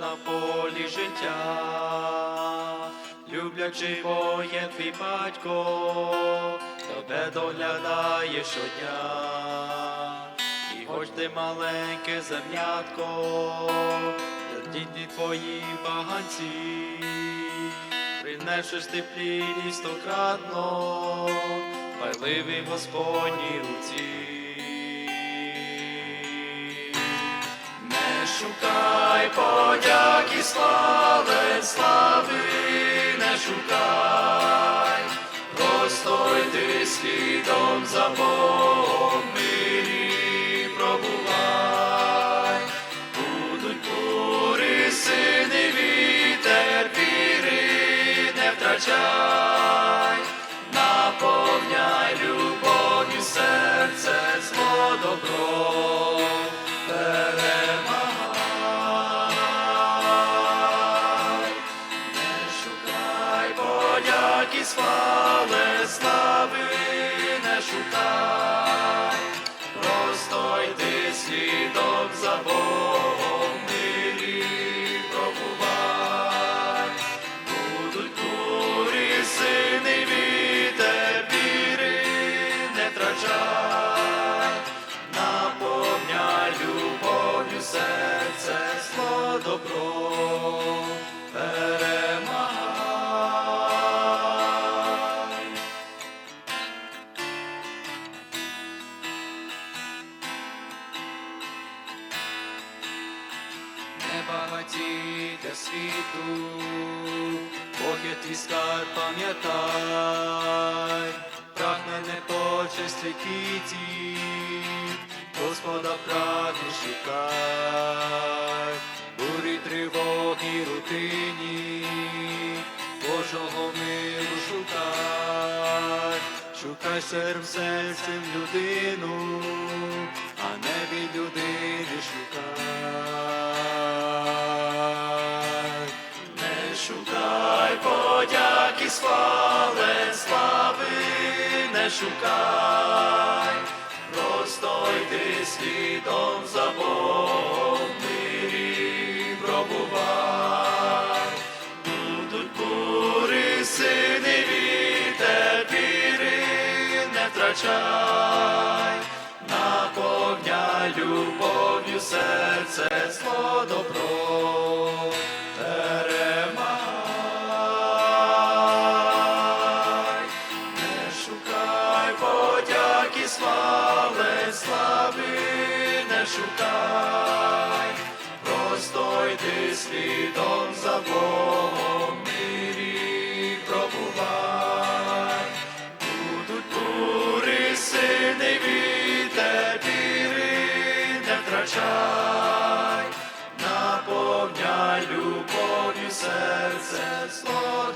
на полі життя, люблячи воє твій батько, тебе доглядає щодня, і хоч ти маленьке зернятко, діти твої баганці, принесеш ти плід стократно, пайливий Господній руці. Шукай подяки слави, слави, не шукай, просто йди слідом за Богом, мирі пробувай, будуть бури, сини, вітер, віри не втрачай, подяки, слави, слави, не шукай, просто йди слідом за Богом, Не світу, Бог є твій скарб, пам'ятай, прагне не почесті квітів, Господа прагне шукай, бурі тривоги рутині, Божого миру шукай, шукай серв серцем людину, а не від людини шукай. Подяки, слави, не шукай, просто йди слідом за Богом, мирі пробувай. Будуть бури, сини, вітер, віри не втрачай, наповняй любов'ю серце зло добро. Шукай, просто йди слідом за Богом, мирі пробувай. Будуть бури, сини, вітер, віри не втрачай, наповняй любов'ю серце зло